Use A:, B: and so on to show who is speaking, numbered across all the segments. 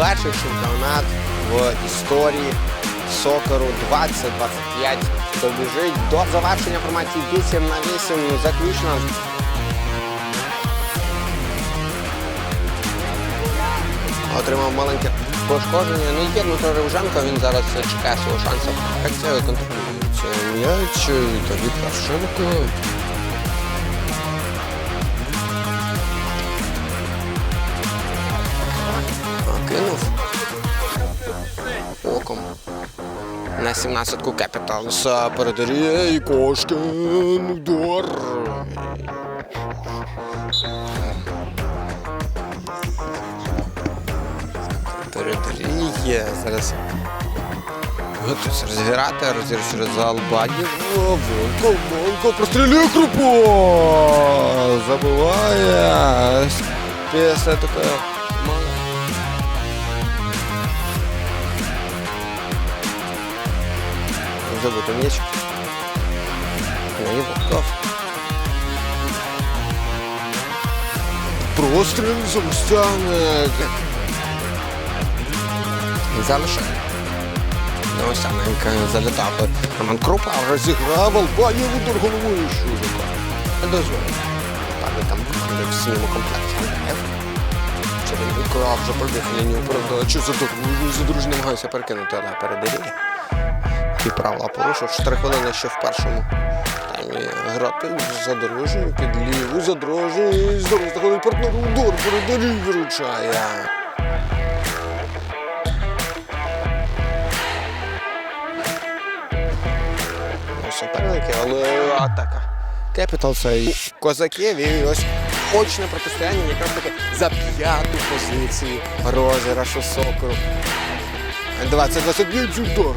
A: перший чемпіонат в історії сокеру 2025 добіжить до завершення формації 8 на 8 заключно. Отримав маленьке пошкодження. Ну є Дмитро Ревженко, він зараз чекає свого шансу. Як це контролюється м'яч Віталій Пашенко. На 17-ку Кепіталс передаріє Кошкин удар. Передаріє. Зараз готується розіграти, розігрується через Албанів. Волко, Волко, прострілює Крупо! Забиває. Після такої забути м'яч. Простріл Замстяник. Залишає. Ну, Саменка залітав. Роман Крупа розіграв Албанію удар головою Шурика. Не дозволив. Падає там команди в синьому комплекті. Черенко вже пробіг лінію передачі. Задружний намагається перекинути, але передає. І правила порушив. 4 хвилини ще в першому таймі грати задорожній під ліву, задорожній, здорово заходить партнер, удар, передалі виручає. Суперники, але атака. Кепітал це і козаків і ось очне протистояння якраз таки за п'яту позицію розіграшу сокору. 20-25 удар.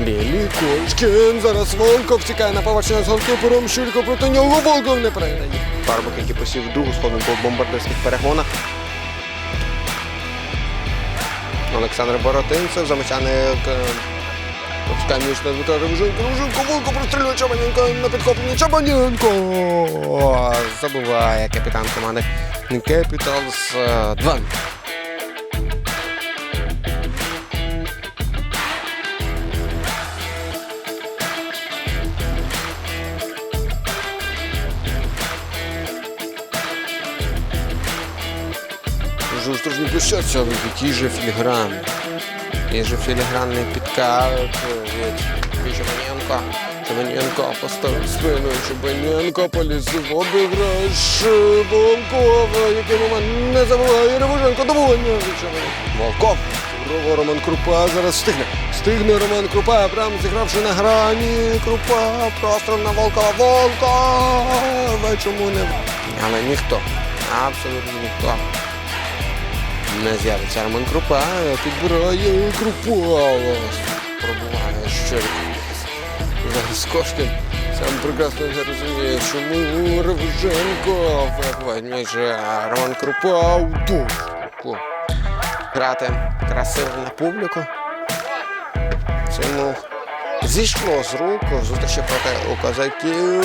A: Білі Кошкін. Зараз Волков тікає на поверхню з голкіпером. Ширко проти нього Волков не передає. Парубок, який посів другу сходинку в бомбардирських перегонах. Олександр Боротинцев, замечаник Пускай між на Дмитро Ревженко, Ревженко, Волко прострілює Чабаненко на підхопленні Чабаненко. Забуває капітан команди Кепіталс 2. Жустро ж не пишеться, але який же філігран. Який же філігранний підкат від Чебаненко. Чебаненко поставив спину, Чебаненко поліз в обіграш Волкова, який момент не забуває Ревоженко, доволення. Волков. Роман Крупа зараз встигне. Встигне Роман Крупа, прям зігравши на грані. Крупа, простріл на Волкова. Волкова! Чому не? Але ніхто, абсолютно ніхто не з'явиться Роман Крупа, підбирає Крупа. Пробуває щельку. Зараз Кошкін сам прекрасно не розуміє, чому Ревженко вибиває м'яч Роман Крупа. Удар. Крупа. Грати красиво на публіку. Цьому зійшло з рук зустрічі проти у козаків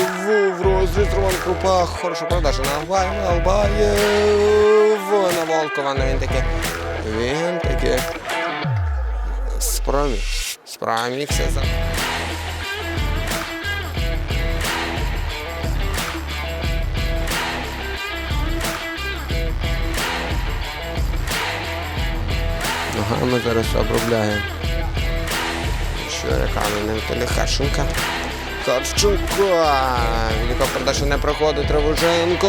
A: в розріз Роман Крупа. Хороша передача на Албаєва. Албаєв Волкова. Він таки. Він таки спроміг. Спромігся ми зараз обробляємо. Що реками не Віталій Харченко. Велика передача не проходить Ревуженко.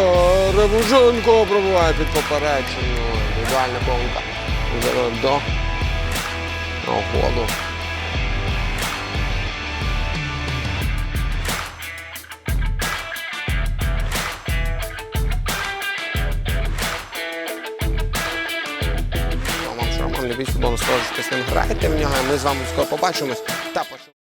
A: Ревуженко пробуває під поперечину. Ідеальна помилка. До Шарман, любіть футбол, скажете з ним граєте в нього. Ми з вами скоро побачимось. Та почнемо.